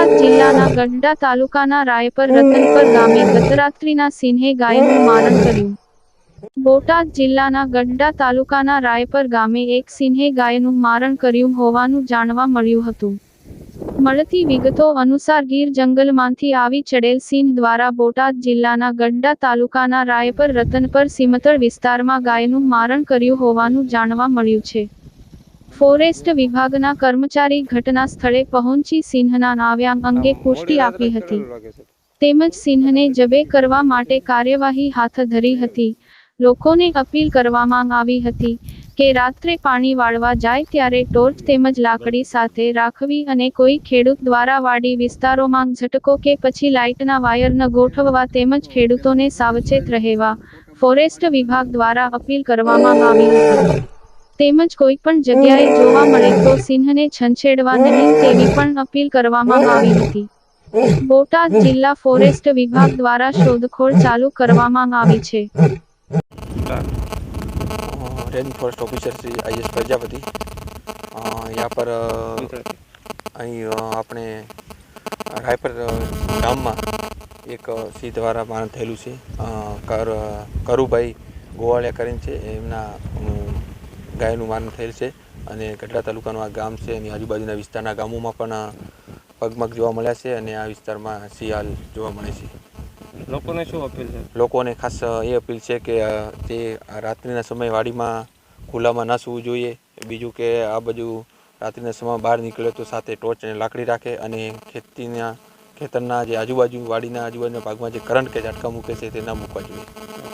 બોટાદ જિલ્લાના ગઢડા તાલુકાના રાયપર રતનપર ગામે ગતરાત્રિના સિંહે ગાયનું મારણ કર્યું. બોટાદ જિલ્લાના ગઢડા તાલુકાના રાયપર ગામે એક સિંહે ગાયનું મારણ કર્યું હોવાનું જાણવા મળ્યું હતું. મળતી વિગતો અનુસાર ગીર જંગલમાંથી આવી ચડેલ સિંહ દ્વારા બોટાદ જિલ્લાના ગઢડા તાલુકાના રાયપર રતનપર સિમતળ વિસ્તારમાં ગાયનું મારણ કર્યું હોવાનું જાણવા મળ્યું છે. ફોરેસ્ટ વિભાગના કર્મચારી ઘટના સ્થળે પહોંચી સિંહના નાવ્યાંગ અંગે પુષ્ટિ આપી હતી. તેમજ સિંહને જબે કરવા માટે કાર્યવાહી હાથ ધરી હતી. લોકોને અપીલ કરવામાં આવી હતી કે રાત્રે પાણી વાળવા જાય ત્યારે ટોર્ચ તેમજ લાકડી સાથે રાખવી અને કોઈ ખેડૂત દ્વારા વાડી વિસ્તારોમાં ઝટકો કે પછી લાઇટના વાયર ન ગોઠવવા તેમજ ખેડૂતોને સાવચેત રહેવા ફોરેસ્ટ વિભાગ દ્વારા અપીલ કરવામાં આવી હતી. તેમજ કોઈ પણ જગ્યાએ જોવા મળે તો સિંહને છંછેડવા નહીં તેવી પણ અપીલ કરવામાં આવી હતી. બોટાદ જિલ્લા ફોરેસ્ટ વિભાગ દ્વારા શોધખોળ ચાલુ કરવામાં આવી છે. Range forest officer Shri IS Prajapati. યા પર અહીં આપણે રાયપર ગામમાં એક સિંહ દ્વારા મારણ થયેલું છે. કરુભાઈ ગોવાળિયા કરીને છે. એમના ગાયનું મારણ થયેલ છે અને ગઢડા તાલુકાનું આ ગામ છે એની આજુબાજુના વિસ્તારના ગામોમાં પણ પગમગ જોવા મળ્યા છે અને આ વિસ્તારમાં શિયાળ જોવા મળે છે. લોકોને શું અપીલ છે? લોકોને ખાસ એ અપીલ છે કે તે રાત્રિના સમયે વાડીમાં ખુલ્લામાં ન સૂવું જોઈએ. બીજું કે આ બાજુ રાત્રિના સમયમાં બહાર નીકળે તો સાથે ટોર્ચ અને લાકડી રાખે અને ખેતીના ખેતરના જે આજુબાજુ વાડીના આજુબાજુના ભાગમાં જે કરંટ કે ઝાટકા મૂકે છે તે ન મૂકવા જોઈએ.